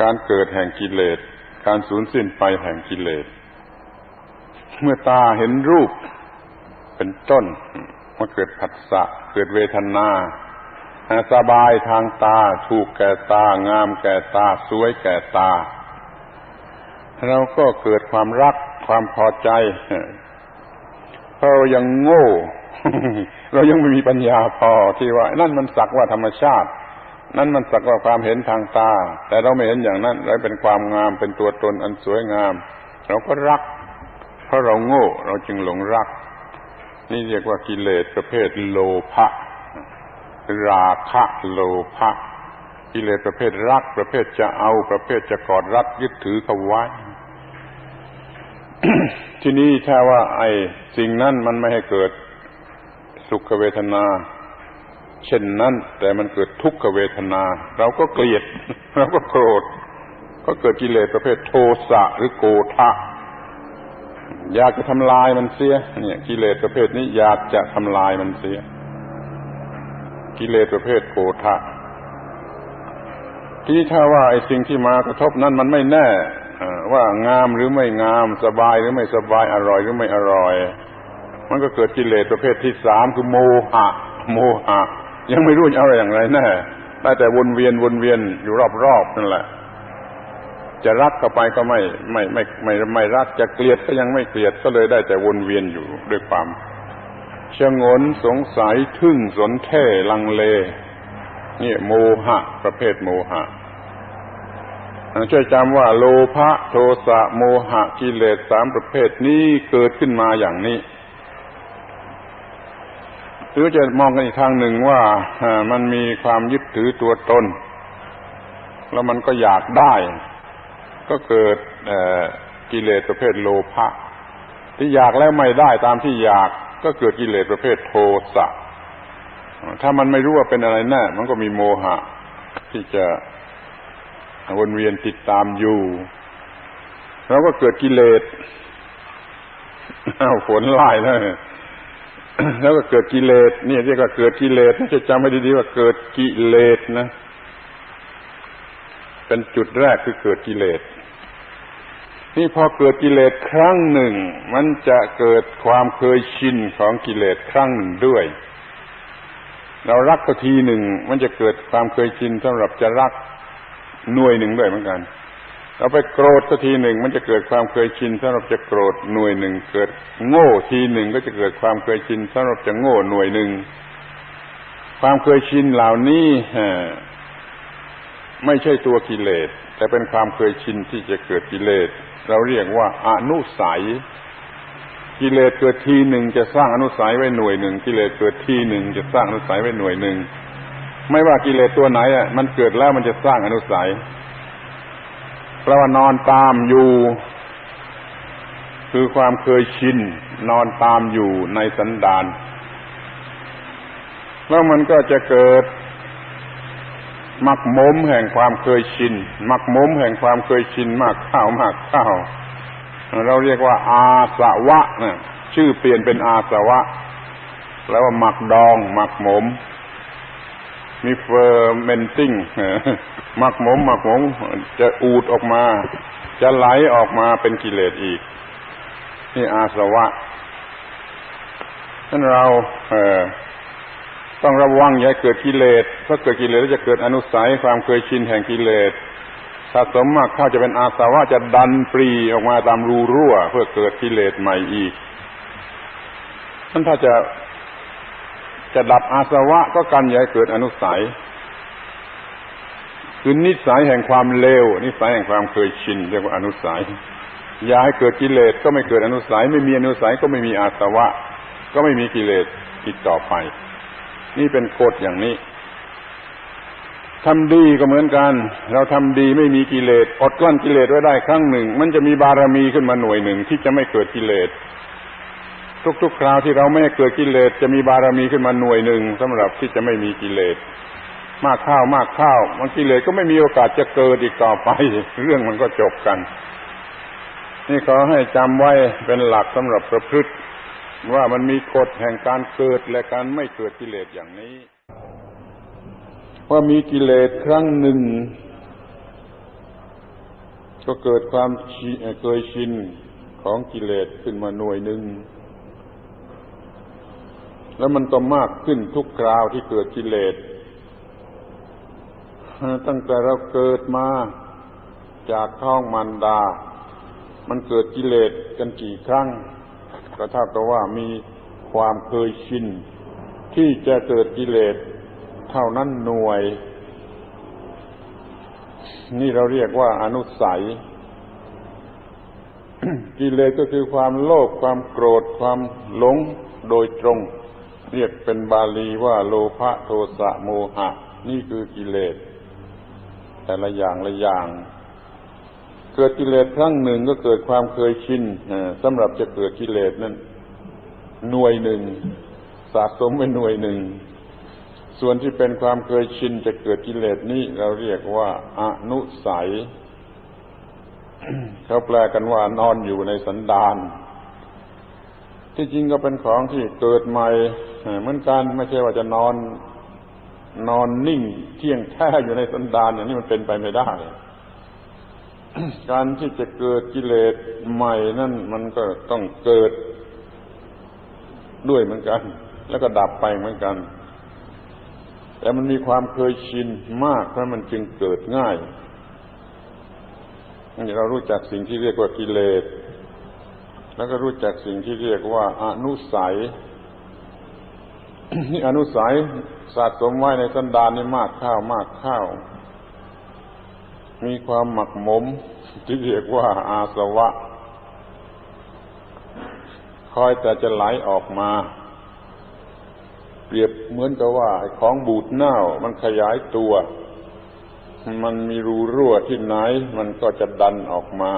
การเกิดแห่งกิเลส การสูญสิ้นไปแห่งกิเลส เมื่อตาเห็นรูปเป็นต้นมาเกิดผัสสะเกิดเวทนาสบายทางตา ถูกแก่ตา งามแก่ตา สวยแก่ตา เราก็เกิดความรักความพอใจเพราะเรายังโง่ เรายังไม่มีปัญญาพอที่ว่า นั่นมันสักว่าธรรมชาติ นั่นมันสักว่าความเห็นทางตา แต่เราไม่เห็นอย่างนั้นเราเป็นความงามเป็นตัวตนอันสวยงาม เราก็รัก เพราะเราโง่ เราจึงหลงรัก นี่เรียกว่ากิเลสประเภทโลภะราคะโลภะกิเลสประเภทรัก ประเภทจะเอาประเภทจะกอดรัดยึดถือเขาไว้ที่นี้ถ้าว่าไอ้สิ่งนั้นมันไม่ให้เกิดสุขเวทนา เช่นนั้น แต่มันเกิดทุกขเวทนา เราก็เกลียด เราก็โกรธ ก็เกิดกิเลสประเภทโทสะหรือโกทะอยากจะทำลายมันเสีย เนี่ย กิเลสประเภทนี้อยากจะทำลายมันเสีย กิเลสประเภทโกธะที่ถ้าว่าไอ้สิ่งที่มากระทบนั้นมันไม่แน่ว่างามหรือไม่งามสบายหรือไม่สบายอร่อยหรือไม่อร่อย มันก็เกิดกิเลสประเภทที่สามคือโมหะ โมหะ ยังไม่รู้จะเอาอะไรอย่างไรแน่ได้แต่วนเวียนวนเวียนอยู่รอบๆนั่นแหละ จะรักก็ไปก็ไม่ไม่ไม่ไม่ไม่รักจะเกลียดก็ยังไม่เกลียดก็เลยได้แต่วนเวียนอยู่ด้วยความชงนสงสัยทึ่งสนเท่ลังเลนี่โมหะ ประเภทโมหะช่วยจำว่าโลภะโทสะโมหะกิเลสสามประเภทนี้เกิดขึ้นมาอย่างนี้ หรือจะมองกันอีกทางหนึ่งว่ามันมีความยึดถือตัวตน แล้วมันก็อยากได้ ก็เกิดกิเลสประเภทโลภะที่อยากแล้วไม่ได้ตามที่อยากก็เกิดกิเลสประเภทโทสะถ้ามันไม่รู้ว่าเป็นอะไรแน่มันก็มีโมหะ ที่จะวนเวียนติดตามอยู่ แล้วก็เกิดกิเลสเอาฝนไล่แล้ว แล้วก็เกิดกิเลสนี่เรียกว่าเกิดกิเลสจะจำไม่ดีๆว่าเกิดกิเลสนะเป็นจุดแรกคือเกิดกิเลส นี่พอเกิดกิเลสครั้งหนึ่ง มันจะเกิดความเคยชินของกิเลสครั้งหนึ่งด้วย เรารักก็ทีหนึ่ง มันจะเกิดความเคยชินสำหรับจะรักหน่วยหนึ่งด้วยเหมือนกัน เราไปโกรธสักทีหนึ่ง มันจะเกิดความเคยชินสำหรับจะโกรธหน่วยหนึ่ง เกิดโง่ทีหนึ่งก็จะเกิดความเคยชินสำหรับจะโง่หน่วยหนึ่ง ความเคยชินเหล่านี้ไม่ใช่ตัวกิเลส แต่เป็นความเคยชินที่จะเกิดกิเลส เราเรียกว่าอนุสัย กิเลสเกิดทีหนึ่งจะสร้างอนุสัยไว้หน่วยหนึ่งกิเลสเกิดทีหนึ่งจะสร้างอนุสัยไว้หน่วยหนึ่งไม่ว่ากิเลสตัวไหนอะมันเกิดแล้วมันจะสร้างอนุสัย เพราะว่านอนตามอยู่ คือความเคยชินนอนตามอยู่ในสันดานแล้วมันก็จะเกิดมักมมแห่งความเคยชิน มักมมแห่งความเคยชินมากข้าวมากข้าวเราเรียกว่า อาสวะนะชื่อเปลี่ยนเป็นอาสวะ แล้วว่าหมักดองหมักหมม มีเฟอร์เมนติ้งหมักหมมหมักหมมจะอูดออกมา จะไหลออกมาเป็นกิเลสอีก นี่อาสวะนั่นเราเออต้องระวังอย่าเกิดกิเลสถ้าเกิดกิเลสแล้วจะเกิดอนุสัยความเคยชินแห่งกิเลสสะสมมากเข้าจะเป็นอาสวะจะดันปรีออกมาตามรูรั่ว เพื่อเกิดกิเลสใหม่อีกนั่นถ้าจะ จะดับอาสวะก็กันอย่าเกิดอนุสัย คือนิสัยแห่งความเลว นิสัยแห่งความเคยชินเรียกว่าอนุสัย อย่าให้เกิดกิเลสก็ไม่เกิดอนุสัย ไม่มีอนุสัยก็ไม่มีอาสวะ ก็ไม่มีกิเลสอีกต่อไป นี่เป็นกฎอย่างนี้ทำดีก็เหมือนกัน เราทำดีไม่มีกิเลสอดกลั้นกิเลสไว้ได้ครั้งหนึ่ง มันจะมีบารมีขึ้นมาหน่วยหนึ่งที่จะไม่เกิดกิเลส ทุกๆ คราวที่เราไม่เกิดกิเลสจะมีบารมีขึ้นมาหน่วยหนึ่งสำหรับที่จะไม่มีกิเลสมากข้าวมากข้าวมันกิเลสก็ไม่มีโอกาสจะเกิดอีกต่อไป เรื่องมันก็จบกัน นี่ขอให้จำไว้เป็นหลักสำหรับประพฤติ ว่ามันมีกฎแห่งการเกิดและการไม่เกิดกิเลสอย่างนี้ ว่ามีกิเลสครั้งหนึ่ง ก็เกิดความเคยชินของกิเลสขึ้นมาหน่วยหนึ่ง แล้วมันก็มากขึ้นทุกคราวที่เกิดกิเลสตั้งแต่เราเกิดมาจากท้องมารดา มันเกิดกิเลสกันกี่ครั้ง ก็เท่ากับว่ามีความเคยชินที่จะเกิดกิเลสเท่านั้นหน่วย นี่เราเรียกว่าอนุสัย กิเลสก็คือความโลภความโกรธความหลงโดยตรง เรียกเป็นบาลีว่าโลภะโทสะโมหะ นี่คือกิเลส แต่ละอย่างละอย่าง เกิดกิเลสครั้งหนึ่งก็เกิดความเคยชินสำหรับจะเกิดกิเลสนั้นหน่วยหนึ่งสะสมเป็นหน่วยหนึ่ง ส่วนที่เป็นความเคยชินจะเกิดกิเลสนี้เราเรียกว่าอนุสัยเขาแปลกันว่านอนอยู่ในสันดาน ที่จริงก็เป็นของที่เกิดใหม่เหมือนกันไม่ใช่ว่าจะนอน นอนนิ่ง เที่ยงแท้อยู่ในสันดานอย่างนี้มันเป็นไปไม่ได้การที่จะเกิดกิเลสใหม่นั่นมันก็ต้องเกิดด้วยเหมือนกัน แล้วก็ดับไปเหมือนกัน แต่มันมีความเคยชินมากเพราะมันจึงเกิดง่ายเรารู้จักสิ่งที่เรียกว่ากิเลส แล้วก็รู้จักสิ่งที่เรียกว่าอนุสัยนี่อนุสัยสะสมไว้ในสันดานนี่มากข้าวมากข้าว มีความหมักหมม ที่เรียกว่าอาสวะ คอยแต่จะไหลออกมา เปรียบเหมือนกับว่าของบูดเน่ามันขยายตัว มันมีรูรั่วที่ไหน มันก็จะดันออกมา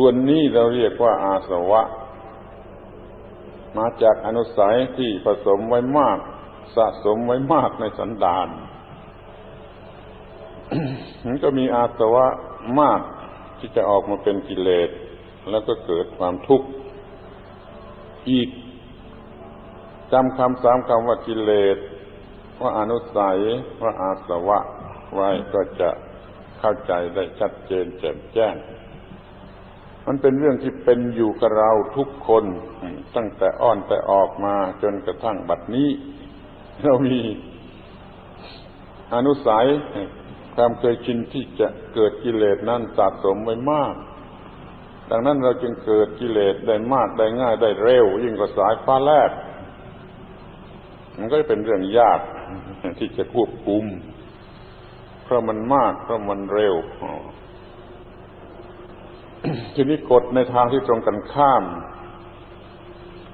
ส่วนนี้เราเรียกว่าอาสวะ มาจากอนุสัยที่ผสมไว้มาก สะสมไว้มากในสันดานมันก็มีอาสวะมากที่จะออกมาเป็นกิเลส แล้วก็เกิดความทุกข์อีกจำคำสามคำว่ากิเลส ว่าอนุสัยว่าอาสวะ ไว้ก็จะเข้าใจได้ชัดเจนแจ่มแจ้ง มันเป็นเรื่องที่เป็นอยู่กับเราทุกคน ตั้งแต่อ้อนแต่ออกมาจนกระทั่งบัดนี้ เรามีอนุสัยความเคยชินที่จะเกิดกิเลสนั้นสะสมไว้มาก ดังนั้นเราจึงเกิดกิเลสได้มากได้ง่ายได้เร็ว ยิ่งกว่าสายฟ้าแลบมันก็เป็นเรื่องยากที่จะควบคุม เพราะมันมากเพราะมันเร็ว ทีนี้กฎในทางที่ตรงกันข้าม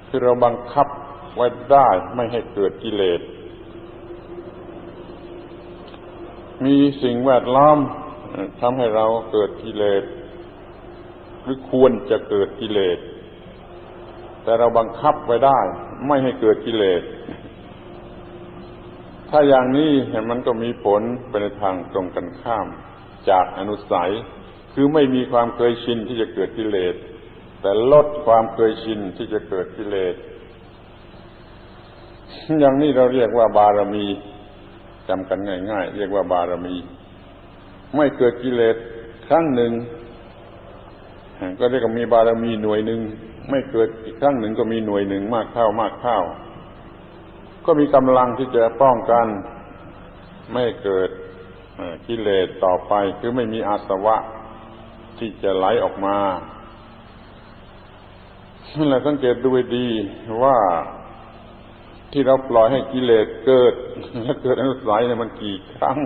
คือเราบังคับไว้ได้ไม่ให้เกิดกิเลส มีสิ่งแวดล้อมทำให้เราเกิดกิเลส หรือควรจะเกิดกิเลส แต่เราบังคับไว้ได้ ไม่ให้เกิดกิเลส ถ้าอย่างนี้มันก็มีผลไปในทางตรงกันข้าม จากอนุสัย คือไม่มีความเคยชินที่จะเกิดกิเลส แต่ลดความเคยชินที่จะเกิดกิเลส อย่างนี้เราเรียกว่าบารมีจำกันง่ายๆ เรียกว่าบารมี ไม่เกิดกิเลสครั้งหนึ่ง ก็เรียกว่ามีบารมีหน่วยหนึ่งไม่เกิดอีกครั้งหนึ่งก็มีหน่วยหนึ่งมากเข้ามากเข้า ก็มีกำลังที่จะป้องกัน ไม่เกิดกิเลสต่อไป คือไม่มีอาสวะ ที่จะไหลออกมานั่นแหละสังเกตดูดีว่าที่เราปล่อยให้กิเลสเกิด และเกิดอนุสัยเนี่ยมันกี่ครั้ง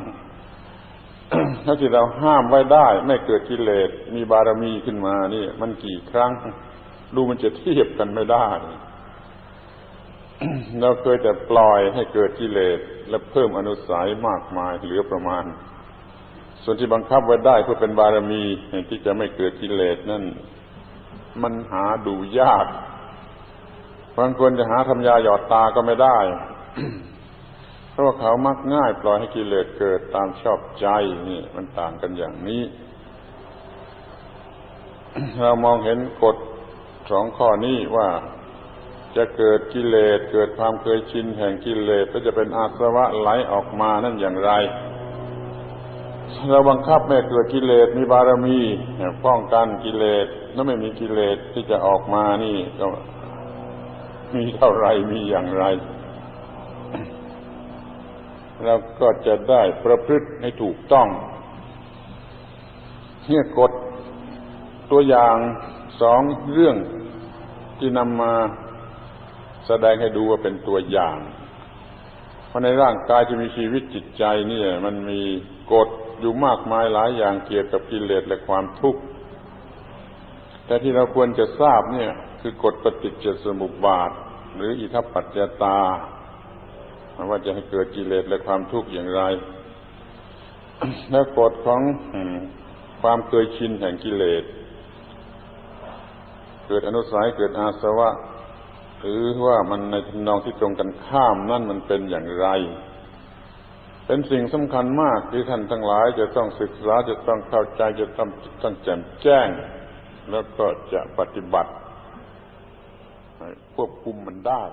ถ้าที่เราห้ามไว้ได้ ไม่เกิดกิเลสมีบารมีขึ้นมานี่มันกี่ครั้ง ดูมันจะเทียบกันไม่ได้เราเคยแต่ปล่อยให้เกิดกิเลสและเพิ่มอนุสัยมากมายเหลือประมาณ ส่วนที่บังคับไว้ได้เพื่อเป็นบารมีที่จะไม่เกิดกิเลสนั่นมันหาดูยากบางคนจะหาทำยาหยอดตาก็ไม่ได้ เพราะว่าเขามักง่ายปล่อยให้กิเลสเกิดตามชอบใจนี่มันต่างกันอย่างนี้ เรามองเห็นกฎสองข้อนี้ว่าจะเกิดกิเลสเกิดความเคยชินแห่งกิเลสก็จะเป็นอาสวะไหลออกมานั่นอย่างไร เราบังคับไม่เกิดกิเลสมีบารมีป้องกันกิเลสแล้วไม่มีกิเลสที่จะออกมานี่ก็มีเท่าไรมีอย่างไรเราก็จะได้ประพฤติให้ถูกต้องเนี่ยกฎตัวอย่างสองเรื่องที่นำมาแสดงให้ดูว่าเป็นตัวอย่าง เพราะในร่างกายจะมีชีวิตจิตใจนี่มันมีกฎ อยู่มากมายหลายอย่างเกี่ยวกับกิเลสและความทุกข์ แต่ที่เราควรจะทราบเนี่ย คือกฎปฏิจจสมุปบาท หรืออิทัปปัจจตา ว่าจะให้เกิดกิเลสและความทุกข์อย่างไร แล้วกฎของความเคยชินแห่งกิเลส เกิดอนุสัยเกิดอาสวะ หรือว่ามันในทำนองที่ตรงกันข้ามนั่นมันเป็นอย่างไร เป็นสิ่งสำคัญมากที่ท่านทั้งหลายจะต้องศึกษาจะต้องเข้าใจจะต้องต้องแจ่มแจ้ง แล้วก็จะปฏิบัติควบคุมมันได้